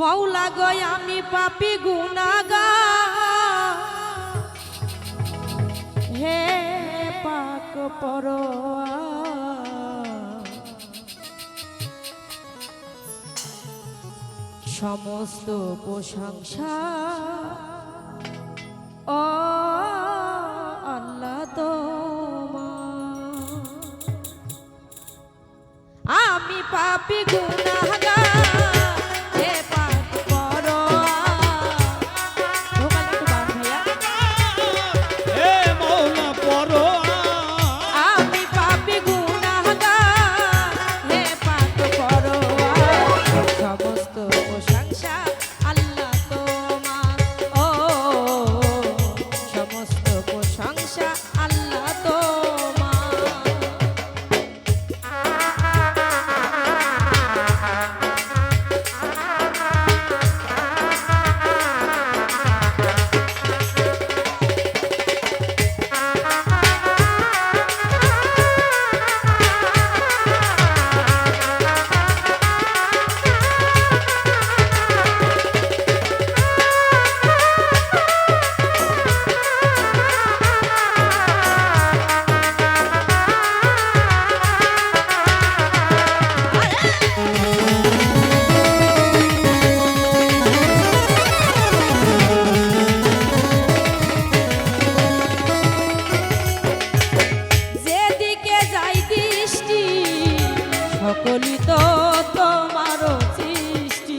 মৌলা গয় আমি পাপি গুনাগা হে পাক পর সমস্ত প্রশংসা ও আল্লাহ তোমার। আমি পাপি গুনাহগার সকলই তো তোমার সৃষ্টি।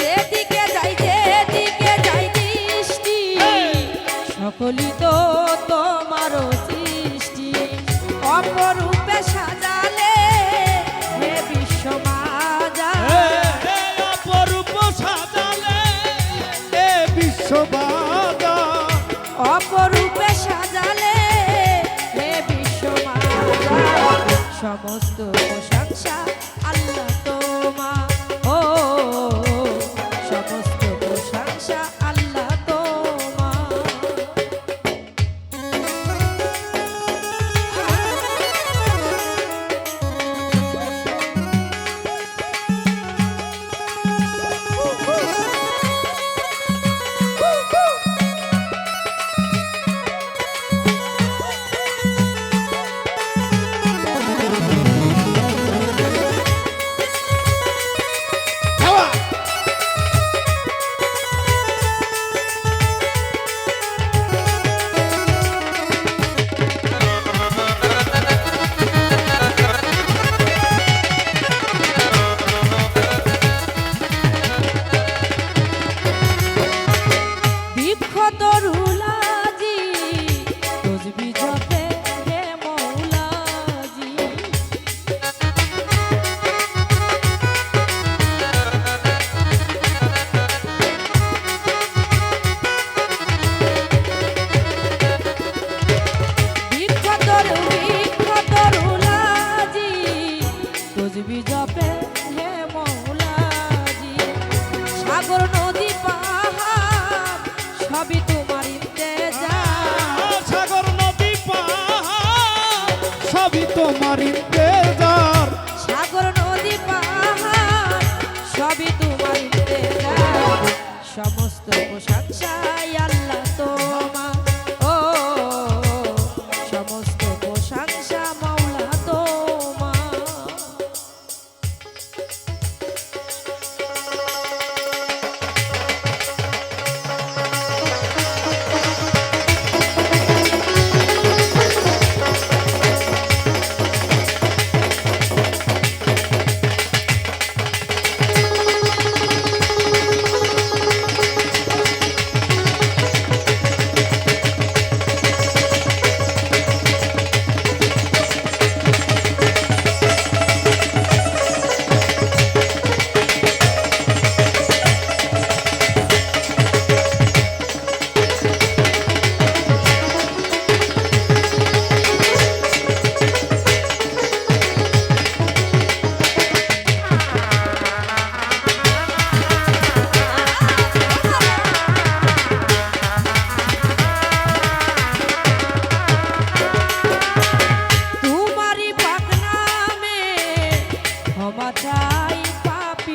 যেদিকে যাই যেদিকে যাই দৃষ্টি সকলই তো তোমার সৃষ্টি। অপরূপে অপরূপে সাজালে হে বিশ্ব সমস্ত প্রশংসা সবই তোমার সাগর নদী পাহাড় সবই তোমার সাগর নদী পাহাড় সবই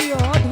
Adiós.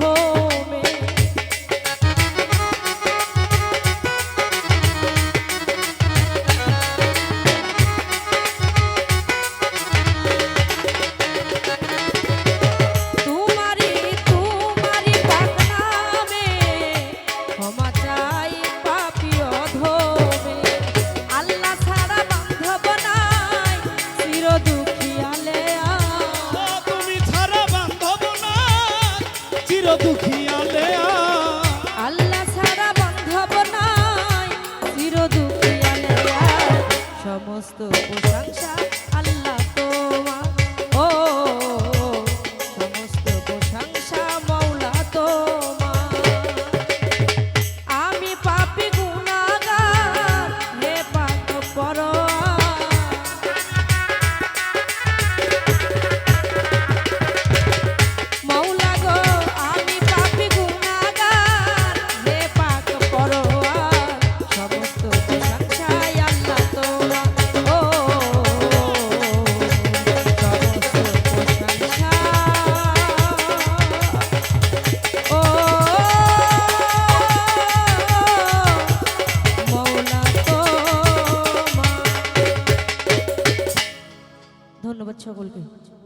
সমস্ত প্রশংসা আল্লাহ